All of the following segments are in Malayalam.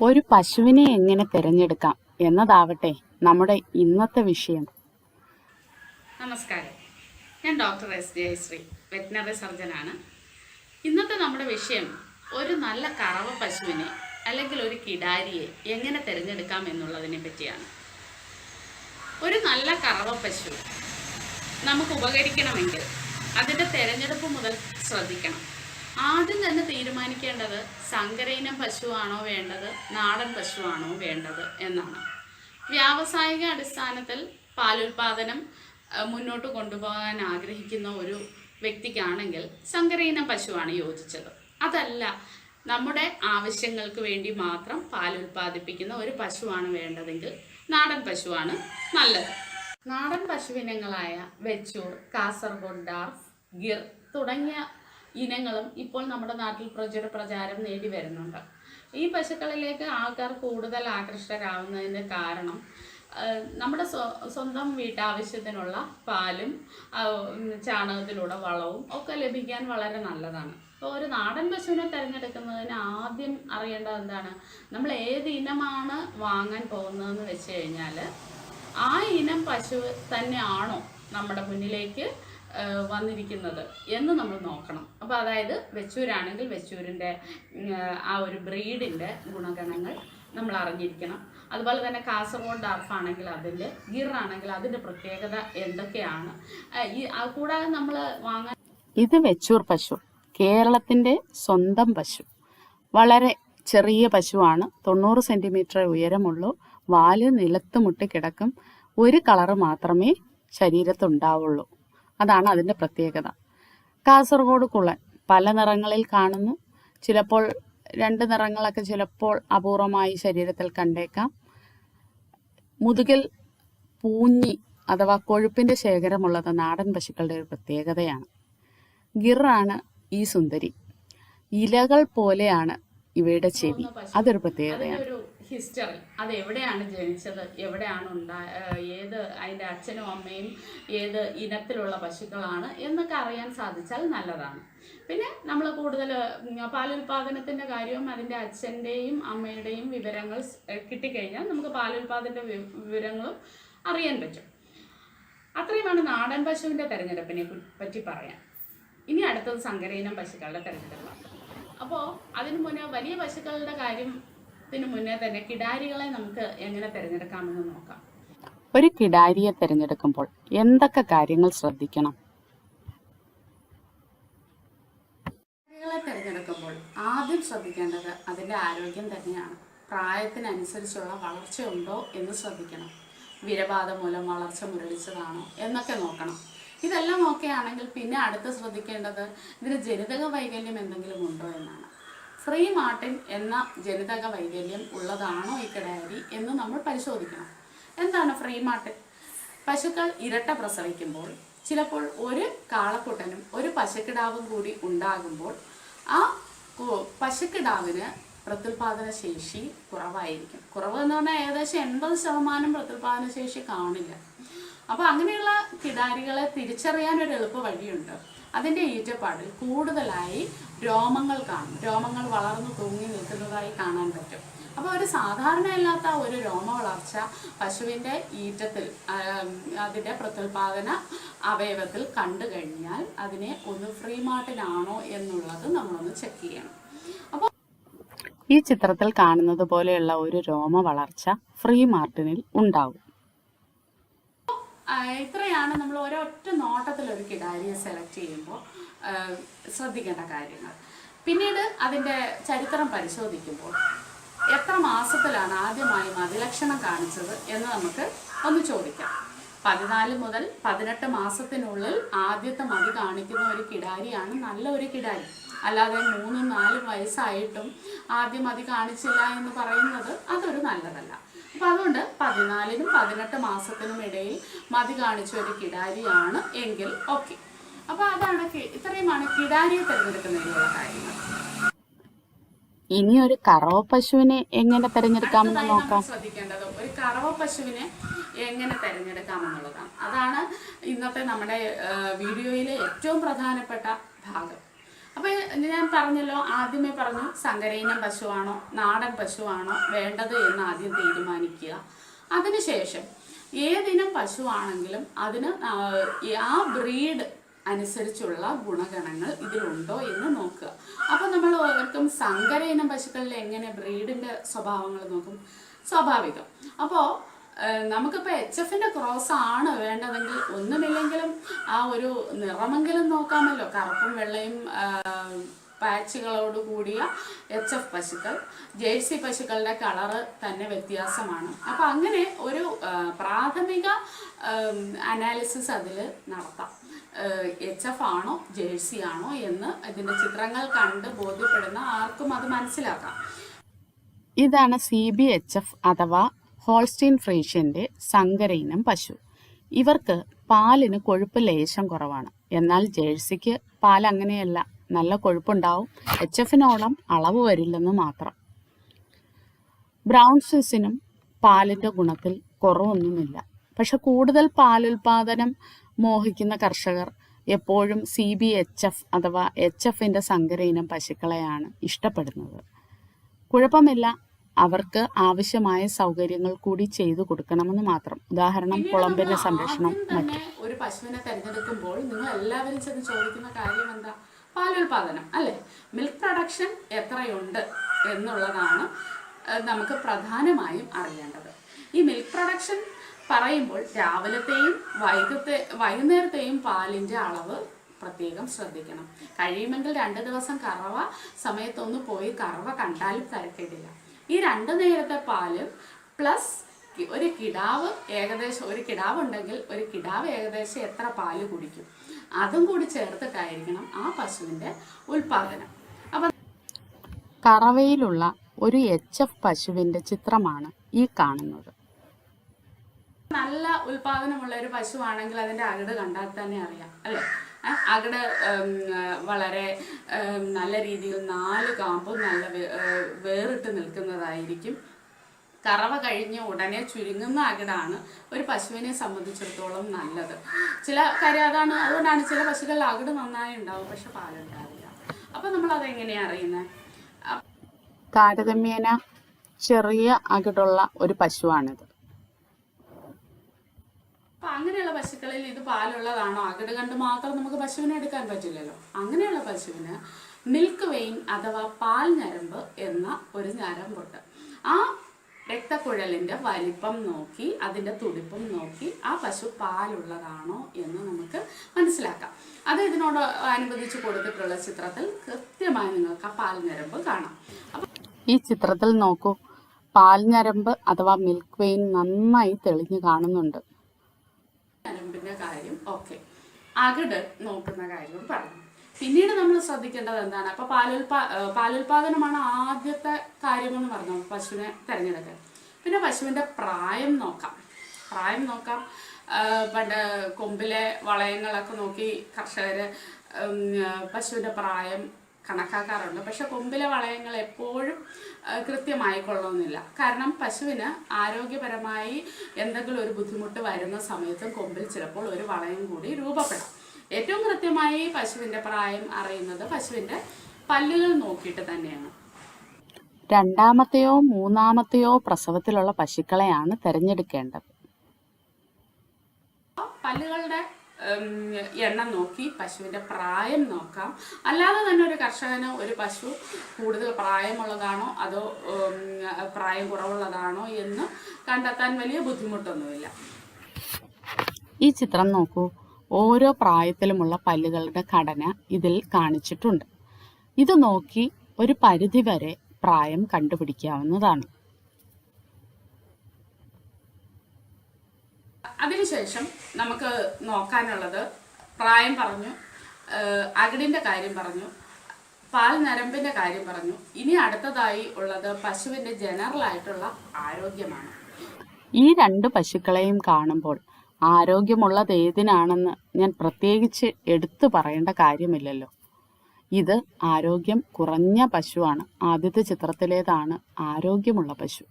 ഒരു പശുവിനെ എങ്ങനെ തിരഞ്ഞെടുക്കാം എന്നതാവട്ടെ നമ്മുടെ ഇന്നത്തെ വിഷയം. നമസ്കാരം. ഞാൻ ഡോക്ടർ എസ് ജയശ്രീ വെറ്റിനറി സർജനാണ്. ഇന്നത്തെ നമ്മുടെ വിഷയം ഒരു നല്ല കറവ പശുവിനെ അല്ലെങ്കിൽ ഒരു കിടാരിയെ എങ്ങനെ തിരഞ്ഞെടുക്കാം എന്നുള്ളതിനെ പറ്റിയാണ്. ഒരു നല്ല കറവ പശു നമുക്ക് ഉപകരിക്കണമെങ്കിൽ അതിന്റെ തിരഞ്ഞെടുപ്പ് മുതൽ ശ്രദ്ധിക്കണം. ആദ്യം തന്നെ തീരുമാനിക്കേണ്ടത് സങ്കരയിനം പശുവാണോ വേണ്ടത് നാടൻ പശുവാണോ വേണ്ടത് എന്നാണ്. വ്യാവസായിക അടിസ്ഥാനത്തിൽ പാലുൽപാദനം മുന്നോട്ട് കൊണ്ടുപോകാൻ ആഗ്രഹിക്കുന്ന ഒരു വ്യക്തിക്കാണെങ്കിൽ സങ്കരയിനം പശുവാണ് യോജിച്ചത്. അതല്ല നമ്മുടെ ആവശ്യങ്ങൾക്ക് വേണ്ടി മാത്രം പാൽ ഉൽപ്പാദിപ്പിക്കുന്ന ഒരു പശുവാണ് വേണ്ടതെങ്കിൽ നാടൻ പശുവാണ് നല്ലത്. നാടൻ പശുവിനങ്ങളായ വെച്ചൂർ കാസർഗോഡ് ഡാർഫ് ഗിർ തുടങ്ങിയ ഇനങ്ങളും ഇപ്പോൾ നമ്മുടെ നാട്ടിൽ പ്രചുര പ്രചാരം നേടി വരുന്നുണ്ട്. ഈ പശുക്കളിലേക്ക് ആൾക്കാർ കൂടുതൽ ആകൃഷ്ടരാകുന്നതിന് കാരണം നമ്മുടെ സ്വ- സ്വന്തം വീട്ടാവശ്യത്തിനുള്ള പാലും ചാണകത്തിലൂടെ വളവും ഒക്കെ ലഭിക്കാൻ വളരെ നല്ലതാണ്. അപ്പോൾ ഒരു നാടൻ പശുവിനെ തിരഞ്ഞെടുക്കുന്നതിന് ആദ്യം അറിയേണ്ടത് എന്താണ്? നമ്മൾ ഏത് ഇനമാണ് വാങ്ങാൻ പോകുന്നതെന്ന് വെച്ച് കഴിഞ്ഞാൽ ആ ഇനം പശു തന്നെയാണോ നമ്മുടെ മുന്നിലേക്ക് വന്നിരിക്കുന്നത് എന്ന് നമ്മൾ നോക്കണം. അപ്പോൾ അതായത് വെച്ചൂരാണെങ്കിൽ വെച്ചൂരിന്റെ ആ ഒരു ബ്രീഡിന്റെ ഗുണഗണങ്ങൾ നമ്മൾ അറിഞ്ഞിരിക്കണം. അതുപോലെ തന്നെ കാസർഗോഡ് ഡാർഫ് ആണെങ്കിൽ അതിന്റെ ഗിർ ആണെങ്കിൽ അതിന്റെ പ്രത്യേകത എന്തൊക്കെയാണ്? ഈ കൂടാതെ നമ്മൾ വാങ്ങാൻ ഇത് വെച്ചൂർ പശു. കേരളത്തിന്റെ സ്വന്തം പശു. വളരെ ചെറിയ പശുവാണ്. തൊണ്ണൂറ് സെന്റിമീറ്റർ ഉയരമുള്ളൂ. വാൽ നിലത്ത് മുട്ടി കിടക്കും. ഒരു കളറ് മാത്രമേ ശരീരത്തുണ്ടാവുള്ളൂ. അതാണ് അതിന്റെ പ്രത്യേകത. കാസർഗോഡ് കുളൻ പല നിറങ്ങളിൽ കാണുന്നു. ചിലപ്പോൾ രണ്ട് നിറങ്ങളൊക്കെ ചിലപ്പോൾ അപൂർവമായി ശരീരത്തിൽ കണ്ടേക്കാം. മുതുകിൽ പൂഞ്ഞി അഥവാ കൊഴുപ്പിന്റെ ശേഖരമുള്ളത് നാടൻ പശുക്കളുടെ ഒരു പ്രത്യേകതയാണ്. ഗിറാണ് ഈ സുന്ദരി. ഇലകൾ പോലെയാണ് ഇവയുടെ ചെവി. അതൊരു പ്രത്യേകതയാണ്. ഹിസ്റ്ററി അത് എവിടെയാണ് ജനിച്ചത്? എവിടെയാണ് ഉണ്ടാ ഏത് അതിന്റെ അച്ഛനും അമ്മയും ഏത് ഇനത്തിലുള്ള പശുക്കളാണ് എന്നൊക്കെ അറിയാൻ സാധിച്ചാൽ നല്ലതാണ്. പിന്നെ നമ്മൾ കൂടുതൽ പാലുൽപാദനത്തിന്റെ കാര്യവും അതിന്റെ അച്ഛന്റെയും അമ്മയുടെയും വിവരങ്ങൾ കിട്ടിക്കഴിഞ്ഞാൽ നമുക്ക് പാലുൽപാദന്റെ വിവരങ്ങളും അറിയാൻ പറ്റും. അത്രയുമാണ് നാടൻ പശുവിന്റെ തിരഞ്ഞെടുപ്പിനെ പറ്റി പറയാൻ. ഇനി അടുത്തത് സങ്കരയിനം പശുക്കളുടെ തിരഞ്ഞെടുപ്പാണ്. അപ്പോൾ അതിനു മുന്നേ വലിയ പശുക്കളുടെ കാര്യത്തിന് മുന്നേ തന്നെ കിടാരികളെ നമുക്ക് എങ്ങനെ തിരഞ്ഞെടുക്കാമെന്ന് നോക്കാം. ഒരു കിടാരിയെ തിരഞ്ഞെടുക്കുമ്പോൾ എന്തൊക്കെ കാര്യങ്ങൾ ശ്രദ്ധിക്കണം? കിടാരികളെ തിരഞ്ഞെടുക്കുമ്പോൾ ആദ്യം ശ്രദ്ധിക്കേണ്ടത് അതിന്റെ ആരോഗ്യം തന്നെയാണ്. പ്രായത്തിനനുസരിച്ചുള്ള വളർച്ച ഉണ്ടോ എന്ന് ശ്രദ്ധിക്കണം. വിരബാധ മൂലം വളർച്ച മുരളിച്ചതാണോ എന്നൊക്കെ നോക്കണം. ഇതെല്ലാം ഓക്കെ ആണെങ്കിൽ പിന്നെ അടുത്ത് ശ്രദ്ധിക്കേണ്ടത് ഇതിന് ജനിതക വൈകല്യം എന്തെങ്കിലും ഉണ്ടോ എന്നാണ്. ഫ്രീ മാർട്ടിൻ എന്ന ജനിതക വൈകല്യം ഉള്ളതാണോ ഈ കിടാരി എന്ന് നമ്മൾ പരിശോധിക്കണം. എന്താണ് ഫ്രീ മാർട്ടിൻ പശുക്കൾ ഇരട്ട പ്രസവിക്കുമ്പോൾ ചിലപ്പോൾ ഒരു കാളക്കുട്ടനും ഒരു പശുക്കിടാവും കൂടി ഉണ്ടാകുമ്പോൾ ആ പശുക്കിടാവിന് പ്രത്യുൽപാദന ശേഷി കുറവായിരിക്കും. കുറവ് എന്ന് പറഞ്ഞാൽ ഏകദേശം എൺപത് ശതമാനം പ്രത്യുൽപാദന ശേഷി കാണില്ല. അപ്പോൾ അങ്ങനെയുള്ള കിടാരികളെ തിരിച്ചറിയാൻ ഒരു എളുപ്പ വഴിയുണ്ട് അതിന്റെ ഈറ്റപ്പാടിൽ കൂടുതലായി രോമങ്ങൾ കാണും. രോമങ്ങൾ വളർന്നു തൂങ്ങി നിൽക്കുന്നതായി കാണാൻ പറ്റും. അപ്പോൾ ഒരു സാധാരണയല്ലാത്ത ഒരു രോമ വളർച്ച പശുവിന്റെ ഈറ്റത്തിൽ അതിന്റെ പ്രത്യുൽപാദന അവയവത്തിൽ കണ്ടു കഴിഞ്ഞാൽ അതിനെ ഒന്ന് ഫ്രീ മാർട്ടിനാണോ എന്നുള്ളത് നമ്മളൊന്ന് ചെക്ക് ചെയ്യണം. അപ്പോൾ ഈ ചിത്രത്തിൽ കാണുന്നത് പോലെയുള്ള ഒരു രോമ വളർച്ച ഫ്രീ മാർട്ടിനിൽ ഉണ്ടാവും. ഇത്രയാണ് നമ്മൾ ഒരൊറ്റ നോട്ടത്തിൽ ഒരു കിടാരിയെ സെലക്ട് ചെയ്യുമ്പോൾ ശ്രദ്ധിക്കേണ്ട കാര്യങ്ങൾ? പിന്നീട് അതിന്റെ ചരിത്രം പരിശോധിക്കുമ്പോൾ എത്ര മാസത്തിലാണ് ആദ്യമായി മതിലക്ഷണം കാണിച്ചത് എന്ന് നമുക്ക് ഒന്ന് ചോദിക്കാം. പതിനാല് മുതൽ പതിനെട്ട് മാസത്തിനുള്ളിൽ ആദ്യത്തെ മതി കാണിക്കുന്ന ഒരു കിടാരിയാണ് നല്ല ഒരു കിടാരി. അല്ലാതെ മൂന്നും നാലും വയസ്സായിട്ടും ആദ്യം മതി കാണിച്ചില്ല എന്ന് പറയുന്നത് അതൊരു നല്ലതല്ല. അപ്പം അതുകൊണ്ട് പതിനാലിനും പതിനെട്ട് മാസത്തിനും ഇടയിൽ മതി കാണിച്ച ഒരു കിടാരിയാണ് എങ്കിൽ ഓക്കെ അപ്പോൾ അതാണ് ഇത്രയുമാണ് കിടാരിയെ തിരഞ്ഞെടുക്കുന്നതിനുള്ള കാര്യങ്ങൾ. ഇനി ഒരു കറവ പശുവിനെ എങ്ങനെ തിരഞ്ഞെടുക്കാമെന്ന് നോക്കാം. ശ്രദ്ധിക്കേണ്ടത് ഒരു കറവ പശുവിനെ എങ്ങനെ തിരഞ്ഞെടുക്കാമെന്നുള്ളതാണ് അതാണ് ഇന്നത്തെ നമ്മുടെ വീഡിയോയിലെ ഏറ്റവും പ്രധാനപ്പെട്ട ഭാഗം. അപ്പൊ ഞാൻ പറഞ്ഞല്ലോ ആദ്യമേ പറഞ്ഞു സങ്കരയിനം പശുവാണോ നാടൻ പശുവാണോ വേണ്ടത് എന്ന് ആദ്യം തീരുമാനിക്കുക. അതിനുശേഷം ഏതിനം പശുവാണെങ്കിലും അതിന് ആ, ബ്രീഡ് അനുസരിച്ചുള്ള ഗുണഗണങ്ങൾ ഇതിലുണ്ടോ എന്ന് നോക്കുക. അപ്പോൾ നമ്മൾ ഓർക്കും സങ്കര ഇനം പശുക്കളിൽ എങ്ങനെ ബ്രീഡിന്റെ സ്വഭാവങ്ങൾ നോക്കും? സ്വാഭാവികം. അപ്പോൾ നമുക്കിപ്പോൾ എച്ച് എഫിന്റെ ക്രോസ് ആണ് വേണ്ടതെങ്കിൽ ഒന്നുമില്ലെങ്കിലും ആ ഒരു നിറമെങ്കിലും നോക്കാമല്ലോ. കറുപ്പും വെള്ളയും പാച്ചുകളോട് കൂടിയ എച്ച് എഫ് പശുക്കൾ. ജേഴ്സി പശുക്കളുടെ കളറ് തന്നെ വ്യത്യാസമാണ്. അപ്പം അങ്ങനെ ഒരു പ്രാഥമിക അനാലിസിസ് അതിൽ നടത്താം. എച്ച് എഫ് ആണോ ജേഴ്സി ആണോ എന്ന് ഇതിന്റെ ചിത്രങ്ങൾ കണ്ട് ബോധ്യപ്പെടുന്ന ആർക്കും അത് മനസ്സിലാക്കാം. ഇതാണ് സി ബി എച്ച് എഫ് അഥവാ ഹോൾസ്റ്റീൻ ഫ്രീഷ്യന്റെ സങ്കര ഇനം പശു. ഇവർക്ക് പാലിന് കൊഴുപ്പ് ലേശം കുറവാണ്. എന്നാൽ ജേഴ്സിക്ക് പാൽ അങ്ങനെയല്ല. നല്ല കൊഴുപ്പുണ്ടാവും. എച്ച് എഫിനോളം അളവ് വരില്ലെന്ന് മാത്രം. ബ്രൗൺ സ്വിസിനും പാലിന്റെ ഗുണത്തിൽ കുറവൊന്നുമില്ല. പക്ഷെ കൂടുതൽ പാലുൽപാദനം മോഹിക്കുന്ന കർഷകർ എപ്പോഴും സി ബി എച്ച് എഫ് അഥവാ എച്ച് എഫിന്റെ സങ്കര ഇനം പശുക്കളെയാണ് ഇഷ്ടപ്പെടുന്നത്. കുഴപ്പമില്ല. അവർക്ക് ആവശ്യമായ സൗകര്യങ്ങൾ കൂടി ചെയ്തു കൊടുക്കണമെന്ന് മാത്രം. ഉദാഹരണം കുളമ്പിന്റെ സംരക്ഷണം മറ്റു. ഒരു പശുവിനെ തെരഞ്ഞെടുക്കുമ്പോൾ നിങ്ങൾ എല്ലാവരും ചെന്ന് ചോദിക്കുന്ന കാര്യം എന്താ? പാലുൽപാദനം അല്ലെ? മിൽക്ക് പ്രൊഡക്ഷൻ എത്രയുണ്ട് എന്നുള്ളതാണ് നമുക്ക് പ്രധാനമായും അറിയേണ്ടത്. ഈ മിൽക്ക് പ്രൊഡക്ഷൻ പറയുമ്പോൾ രാവിലത്തെയും വൈകത്തെ വൈകുന്നേരത്തെയും പാലിന്റെ അളവ് പ്രത്യേകം ശ്രദ്ധിക്കണം. കഴിയുമെങ്കിൽ രണ്ട് ദിവസം കറവ സമയത്തൊന്ന് പോയി കറവ കണ്ടാലും തിരക്കേടില്ല. ഈ രണ്ട് നേരത്തെ പാൽ പ്ലസ് ഒരു കിടാവ് ഏകദേശം ഒരു കിടാവ് ഉണ്ടെങ്കിൽ ഒരു കിടാവ് ഏകദേശം എത്ര പാൽ കുടിക്കും? അതും കൂടി ചേർത്തിട്ടായിരിക്കണം ആ പശുവിന്റെ ഉൽപാദനം. അപ്പം കറവയിലുള്ള ഒരു എച്ച് എഫ് പശുവിന്റെ ചിത്രമാണ് ഈ കാണുന്നത്. നല്ല ഉൽപാദനമുള്ള ഒരു പശുവാണെങ്കിൽ അതിന്റെ അകിട് കണ്ടാൽ തന്നെ അറിയാം അല്ലെ? അകിട് വളരെ നല്ല രീതിയിൽ നാല് കാമ്പും നല്ല വേറിട്ട് നിൽക്കുന്നതായിരിക്കും. കറവ കഴിഞ്ഞ ഉടനെ ചുരുങ്ങുന്ന അകിടാണ് ഒരു പശുവിനെ സംബന്ധിച്ചിടത്തോളം നല്ലത്. ചില കാര്യം അതാണ് അതുകൊണ്ടാണ് ചില പശുക്കളിൽ അകിട് നന്നായി ഉണ്ടാവും പക്ഷെ പാലുണ്ടാവില്ല അപ്പൊ നമ്മൾ അതെങ്ങനെയാ അറിയുന്നത് താരതമ്യേന ചെറിയ അകിടുള്ള ഒരു പശുവാണിത്. അപ്പൊ അങ്ങനെയുള്ള പശുക്കളിൽ ഇത് പാലുള്ളതാണോ? അകിട് കണ്ട് മാത്രം നമുക്ക് പശുവിനെ എടുക്കാൻ പറ്റില്ലല്ലോ. അങ്ങനെയുള്ള പശുവിന് മിൽക്ക് വെയിൻ അഥവാ പാൽ ഞരമ്പ് എന്ന ഒരു ഞരമ്പുണ്ട്. ആ രക്തക്കുഴലിന്റെ വലിപ്പം നോക്കി അതിന്റെ തുടിപ്പും നോക്കി ആ പശു പാലുള്ളതാണോ എന്ന് നമുക്ക് മനസ്സിലാക്കാം. അത് ഇതിനോട് അനുബന്ധിച്ച് കൊടുത്തിട്ടുള്ള ചിത്രത്തിൽ കൃത്യമായി നിങ്ങൾക്ക് ആ പാൽ ഞരമ്പ് കാണാം. ഈ ചിത്രത്തിൽ നോക്കൂ പാൽ ഞരമ്പ് അഥവാ മിൽക്ക് വെയിൻ നന്നായി തെളിഞ്ഞു കാണുന്നുണ്ട്. ഞരമ്പിന്റെ കാര്യം. ഓക്കെ അകിട് നോക്കുന്ന കാര്യവും പറഞ്ഞു. പിന്നീട് നമ്മൾ ശ്രദ്ധിക്കേണ്ടത് എന്താണ്? അപ്പൊ പാലുൽപാ പാലുൽപാദനമാണ് ആദ്യത്തെ കാര്യമെന്ന് പറഞ്ഞു പശുവിനെ തിരഞ്ഞെടുക്കാൻ. പിന്നെ പശുവിന്റെ പ്രായം നോക്കാം. പ്രായം നോക്കാം. പണ്ട് കൊമ്പിലെ വളയങ്ങളൊക്കെ നോക്കി കർഷകര് പശുവിന്റെ പ്രായം കണക്കാക്കാറുണ്ട്. പക്ഷെ കൊമ്പിലെ വളയങ്ങൾ എപ്പോഴും കൃത്യമായിക്കൊള്ളണമെന്നില്ല കൃത്യമായി കൊള്ളണമെന്നില്ല. കാരണം പശുവിന് ആരോഗ്യപരമായി എന്തെങ്കിലും ഒരു ബുദ്ധിമുട്ട് വരുന്ന സമയത്തും കൊമ്പിൽ ചിലപ്പോൾ ഒരു വളയം കൂടി രൂപപ്പെടാം. ഏറ്റവും കൃത്യമായി പശുവിന്റെ പ്രായം അറിയുന്നത് പശുവിന്റെ പല്ലുകൾ നോക്കിയിട്ട് തന്നെയാണ്. രണ്ടാമത്തെയോ മൂന്നാമത്തെയോ പ്രസവത്തിലുള്ള പശുക്കളെയാണ് തിരഞ്ഞെടുക്കേണ്ടത്. പല്ലുകളുടെ എണ്ണം നോക്കി പശുവിന്റെ പ്രായം നോക്കാം. അല്ലാതെ തന്നെ ഒരു കർഷകന് ഒരു പശു കൂടുതൽ പ്രായമുള്ളതാണോ അതോ പ്രായം കുറവുള്ളതാണോ എന്ന് കണ്ടെത്താൻ വലിയ ബുദ്ധിമുട്ടൊന്നുമില്ല. ഈ ചിത്രം നോക്കൂ. ഓരോ പ്രായത്തിലുമുള്ള പല്ലുകളുടെ ഘടന ഇതിൽ കാണിച്ചിട്ടുണ്ട്. ഇത് നോക്കി ഒരു പരിധി വരെ പ്രായം കണ്ടുപിടിക്കാവുന്നതാണ്. അതിനുശേഷം നമുക്ക് നോക്കാനുള്ളത്. പ്രായം പറഞ്ഞു അകിടിന്റെ കാര്യം പറഞ്ഞു പാൽ നരമ്പിന്റെ കാര്യം പറഞ്ഞു. ഇനി അടുത്തതായി ഉള്ളത് പശുവിന്റെ ജനറൽ ആയിട്ടുള്ള ആരോഗ്യമാണ്. ഈ രണ്ട് പശുക്കളെയും കാണുമ്പോൾ ആരോഗ്യമുള്ളത് ഏതിനാണെന്ന് ഞാൻ പ്രത്യേകിച്ച് എടുത്തു പറയേണ്ട കാര്യമില്ലല്ലോ. ഇത് ആരോഗ്യം കുറഞ്ഞ പശുവാണ്. ആദ്യത്തെ ചിത്രത്തിലേതാണ് ആരോഗ്യമുള്ള പശു.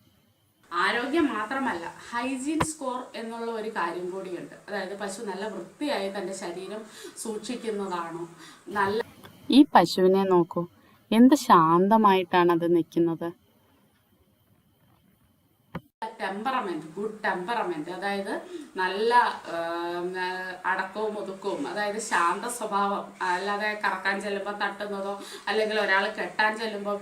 ആരോഗ്യം മാത്രമല്ല ഹൈജീൻ സ്കോർ എന്നുള്ള ഒരു കാര്യം കൂടിയുണ്ട്. അതായത് പശു നല്ല വൃത്തിയായി തന്റെ ശരീരം സൂക്ഷിക്കുന്നതാണോ? നല്ല ഈ പശുവിനെ നോക്കൂ എന്ത് ശാന്തമായിട്ടാണ് അത് നിൽക്കുന്നത്. ടെമ്പറമെന്റ് ഗുഡ് ടെമ്പറമെന്റ് അതായത് നല്ല അടക്കവും ഒതുക്കവും അതായത് ശാന്ത സ്വഭാവം അല്ലാതെ കറക്കാൻ ചെല്ലുമ്പോൾ തട്ടുന്നതോ അല്ലെങ്കിൽ ഒരാൾ കെട്ടാൻ ചെല്ലുമ്പോൾ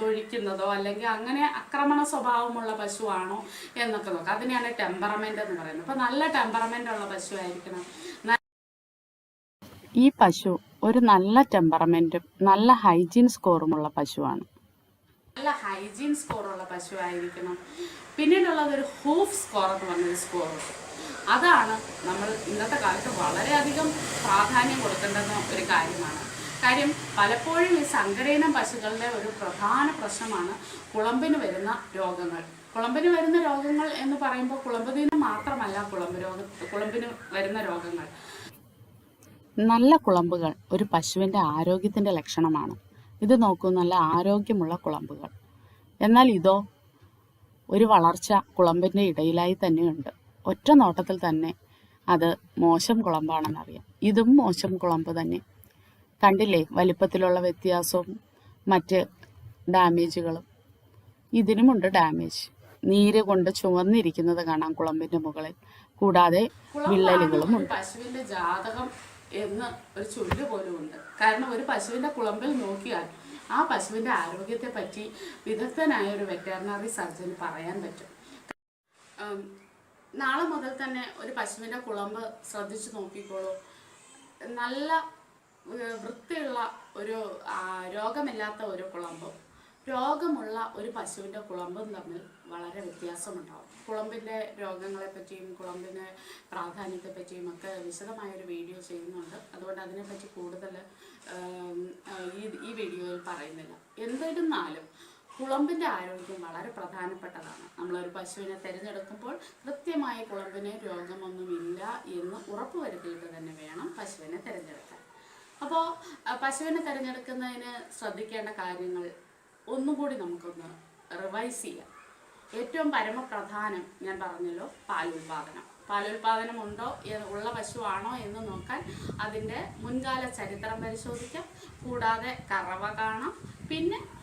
തൊഴിക്കുന്നതോ അല്ലെങ്കിൽ അങ്ങനെ ആക്രമണ സ്വഭാവമുള്ള പശുവാണോ എന്നൊക്കെ നോക്കാം. അതിനെയാണ് ടെമ്പറമെന്റ് എന്ന് പറയുന്നത്. അപ്പൊ നല്ല ടെമ്പറമെന്റ് ഉള്ള പശു ആയിരിക്കണം ഈ പശു ഒരു നല്ല ടെമ്പറമെന്റും നല്ല ഹൈജീൻ സ്കോറുമുള്ള പശുവാണ്. നല്ല ഹൈജീൻ സ്കോറുള്ള പശു ആയിരിക്കണം പിന്നീടുള്ളത് ഒരു ഹൂഫ് സ്കോർ എന്ന് പറഞ്ഞൊരു സ്കോർ അതാണ് നമ്മൾ ഇന്നത്തെ കാലത്ത് വളരെയധികം പ്രാധാന്യം കൊടുക്കേണ്ടുന്ന ഒരു കാര്യമാണ്. കാര്യം പലപ്പോഴും ഈ സങ്കരയിനം പശുക്കളുടെ ഒരു പ്രധാന പ്രശ്നമാണ് കുളമ്പിന് വരുന്ന രോഗങ്ങൾ. കുളമ്പിന് വരുന്ന രോഗങ്ങൾ എന്ന് പറയുമ്പോൾ കുളമ്പിന് മാത്രമല്ല കുളമ്പ് രോഗ കുളമ്പിന് വരുന്ന രോഗങ്ങൾ. നല്ല കുളമ്പുകൾ ഒരു പശുവിന്റെ ആരോഗ്യത്തിന്റെ ലക്ഷണമാണ്. ഇത് നോക്കൂ നല്ല ആരോഗ്യമുള്ള കുളമ്പുകൾ. എന്നാൽ ഇതോ ഒരു വളർച്ച കുളമ്പിന്റെ ഇടയിലായി തന്നെയുണ്ട്. ഒറ്റ നോട്ടത്തിൽ തന്നെ അത് മോശം കുളമ്പാണെന്നറിയാം. ഇതും മോശം കുളമ്പ് തന്നെ. കണ്ടില്ലേ വലിപ്പത്തിലുള്ള വ്യത്യാസവും മറ്റ് ഡാമേജുകളും. ഇതിനുമുണ്ട് ഡാമേജ്. നീര് കൊണ്ട് ചുവന്നിരിക്കുന്നത് കാണാം കുളമ്പിന്റെ മുകളിൽ. കൂടാതെ വിള്ളലുകളും ഉണ്ട്. പശുവിന്റെ ജാതകം എന്ന് ഒരു ചൊല്ല് പോലും ഉണ്ട് കാരണം ഒരു പശുവിന്റെ കുളമ്പിൽ നോക്കിയാൽ ആ പശുവിന്റെ ആരോഗ്യത്തെ പറ്റി വിദഗ്ധനായ ഒരു വെറ്ററിനറി സർജന് പറയാൻ പറ്റും. നാളെ മുതൽ തന്നെ ഒരു പശുവിന്റെ കുളമ്പ് ശ്രദ്ധിച്ചു നോക്കിക്കോളൂ. നല്ല വൃത്തിയുള്ള ഒരു രോഗമില്ലാത്ത ഒരു കുളമ്പും. രോഗമുള്ള ഒരു പശുവിന്റെ കുളമ്പും തമ്മിൽ വളരെ വ്യത്യാസമുണ്ടാവും. കുളമ്പിന്റെ രോഗങ്ങളെ പറ്റിയും കുളമ്പിന്റെ പ്രാധാന്യത്തെ പറ്റിയും ഒക്കെ വിശദമായൊരു വീഡിയോ ചെയ്യുന്നുണ്ട്. അതുകൊണ്ട് അതിനെപ്പറ്റി കൂടുതൽ ഈ ഈ വീഡിയോയിൽ പറയുന്നില്ല. എന്തിരുന്നാലും കുളമ്പിന്റെ ആരോഗ്യം വളരെ പ്രധാനപ്പെട്ടതാണ്. നമ്മളൊരു പശുവിനെ തിരഞ്ഞെടുക്കുമ്പോൾ കൃത്യമായ കുളമ്പിന് രോഗമൊന്നുമില്ല എന്ന് ഉറപ്പുവരുത്തിയിട്ട് തന്നെ വേണം പശുവിനെ തിരഞ്ഞെടുക്കാൻ. അപ്പോൾ പശുവിനെ തിരഞ്ഞെടുക്കുന്നതിന് ശ്രദ്ധിക്കേണ്ട കാര്യങ്ങൾ ഒന്നും കൂടി നമുക്കൊന്ന് റിവൈസ് ചെയ്യാം. ഏറ്റവും പരമപ്രധാനം ഞാൻ പറഞ്ഞല്ലോ പാലുൽപാദനം. പാലുൽപാദനം ഉണ്ടോ? ഉള്ള പശുവാണോ എന്ന് നോക്കാൻ അതിന്റെ മുൻകാല ചരിത്രം പരിശോധിക്കാം. കൂടാതെ കറവ കാണാം. പിന്നെ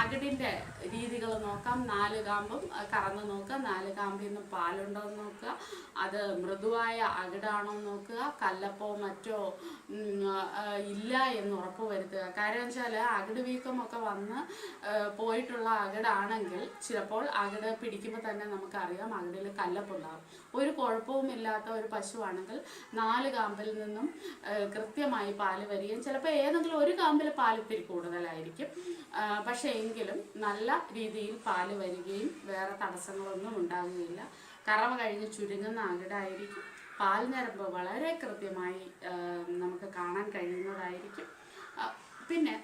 അകിടിന്റെ രീതികൾ നോക്കാം. നാല് കാമ്പും കറന്ന് നോക്കുക. നാല് കാമ്പിൽ നിന്ന് പാലുണ്ടോ എന്ന് നോക്കുക. അത് മൃദുവായ അകിടാണോ നോക്കുക. കല്ലപ്പോ മറ്റോ ഇല്ല എന്ന് ഉറപ്പ് വരുത്തുക. കാര്യം വെച്ചാൽ അകിട് വീക്കമൊക്കെ വന്ന് പോയിട്ടുള്ള അകിടാണെങ്കിൽ ചിലപ്പോൾ അകിട് പിടിക്കുമ്പോൾ തന്നെ നമുക്കറിയാം അകിടിൽ കല്ലപ്പുണ്ടാകും ഒരു കുഴപ്പവും ഇല്ലാത്ത ഒരു പശുവാണെങ്കിൽ നാല് കാമ്പിൽ നിന്നും കൃത്യമായി പാൽ വരികയും ചിലപ്പോൾ ഏതെങ്കിലും ഒരു കാമ്പിൽ പാലിത്തിരി കൂടുതലായിരിക്കും. പക്ഷേ എങ്കിലും നല്ല രീതിയിൽ പാൽ വരികയും വേറെ തടസ്സങ്ങളൊന്നും ഉണ്ടാകുകയില്ല കറവ കഴിഞ്ഞ് ചുരുങ്ങുന്ന അകിടായിരിക്കും പാൽ നിരമ്പ് വളരെ കൃത്യമായി നമുക്ക് കാണാൻ കഴിയുന്നതായിരിക്കും. പിന്നെ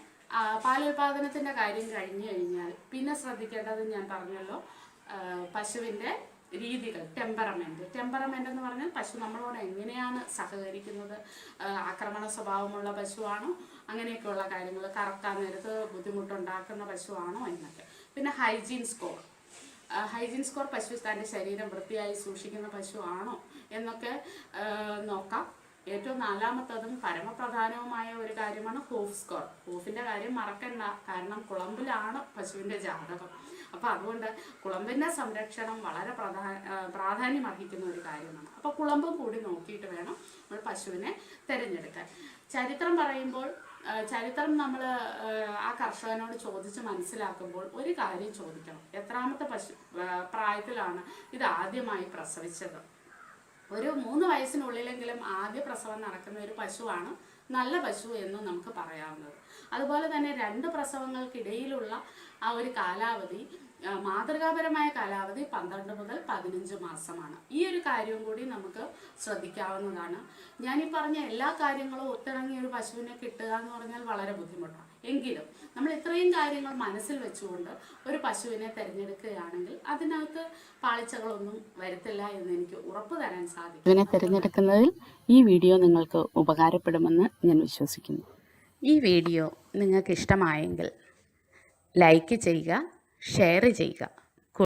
പാലുൽപാദനത്തിന്റെ കാര്യം കഴിഞ്ഞു കഴിഞ്ഞാൽ പിന്നെ ശ്രദ്ധിക്കേണ്ടത് ഞാൻ പറഞ്ഞല്ലോ പശുവിന്റെ രീതികൾ ടെമ്പറമെന്റ് ടെമ്പറമെന്റ് എന്ന് പറഞ്ഞാൽ പശു നമ്മളോട് എങ്ങനെയാണ് സഹകരിക്കുന്നത്? ആക്രമണ സ്വഭാവമുള്ള പശുവാണോ? അങ്ങനെയൊക്കെയുള്ള കാര്യങ്ങൾ കറക്കാൻ നേരത്ത് ബുദ്ധിമുട്ടുണ്ടാക്കുന്ന പശുവാണോ എന്നൊക്കെ പിന്നെ ഹൈജീൻ സ്കോർ ഹൈജീൻ സ്കോർ പശു തന്റെ ശരീരം വൃത്തിയായി സൂക്ഷിക്കുന്ന പശുവാണോ എന്നൊക്കെ നോക്കാം. ഏറ്റവും നാലാമത്തതും പരമപ്രധാനവുമായ ഒരു കാര്യമാണ് ഹൂഫ് സ്കോർ ഹൂഫിന്റെ കാര്യം മറക്കണ്ട. കാരണം കുളമ്പിലാണ് പശുവിന്റെ ജാതകം. അപ്പോൾ അതുകൊണ്ട് കുളമ്പിന്റെ സംരക്ഷണം വളരെ പ്രധാന പ്രാധാന്യം അർഹിക്കുന്ന ഒരു കാര്യമാണ്. അപ്പോൾ കുളമ്പും കൂടി നോക്കിയിട്ട് വേണം നമ്മൾ പശുവിനെ തിരഞ്ഞെടുക്കാൻ. ചരിത്രം പറയുമ്പോൾ ചരിത്രം നമ്മൾ ആ കർഷകനോട് ചോദിച്ച് മനസ്സിലാക്കുമ്പോൾ ഒരു കാര്യം ചോദിക്കണം. എത്രാമത്തെ പശു പ്രായത്തിലാണ് ഇത് ആദ്യമായി പ്രസവിച്ചത്? ഒരു മൂന്ന് വയസ്സിനുള്ളിലെങ്കിലും ആദ്യ പ്രസവം നടക്കുന്ന ഒരു പശുവാണ് നല്ല പശു എന്ന് നമുക്ക് പറയാവുന്നത്. അതുപോലെ തന്നെ രണ്ട് പ്രസവങ്ങൾക്കിടയിലുള്ള ആ ഒരു കാലാവധി മാതൃകാപരമായ കാലാവധി പന്ത്രണ്ട് മുതൽ പതിനഞ്ച് മാസമാണ്. ഈ ഒരു കാര്യവും കൂടി നമുക്ക് ശ്രദ്ധിക്കാവുന്നതാണ്. ഞാൻ ഈ പറഞ്ഞ എല്ലാ കാര്യങ്ങളും ഒത്തിണങ്ങിയ ഒരു പശുവിനെ കിട്ടുക എന്ന് പറഞ്ഞാൽ വളരെ ബുദ്ധിമുട്ടാണ്. എങ്കിലും നമ്മൾ ഇത്രയും കാര്യങ്ങൾ മനസ്സിൽ വെച്ചുകൊണ്ട് ഒരു പശുവിനെ തിരഞ്ഞെടുക്കുകയാണെങ്കിൽ അതിനകത്ത് പാളിച്ചകളൊന്നും വരുത്തില്ല എന്ന് എനിക്ക് ഉറപ്പ് തരാൻ സാധിക്കും. ഇതിനെ തിരഞ്ഞെടുക്കുന്നതിൽ ഈ വീഡിയോ നിങ്ങൾക്ക് ഉപകാരപ്പെടുമെന്ന് ഞാൻ വിശ്വസിക്കുന്നു. ഈ വീഡിയോ നിങ്ങൾക്ക് ഇഷ്ടമായെങ്കിൽ ലൈക്ക് ചെയ്യുക ഷെയർ ചെയ്യുക.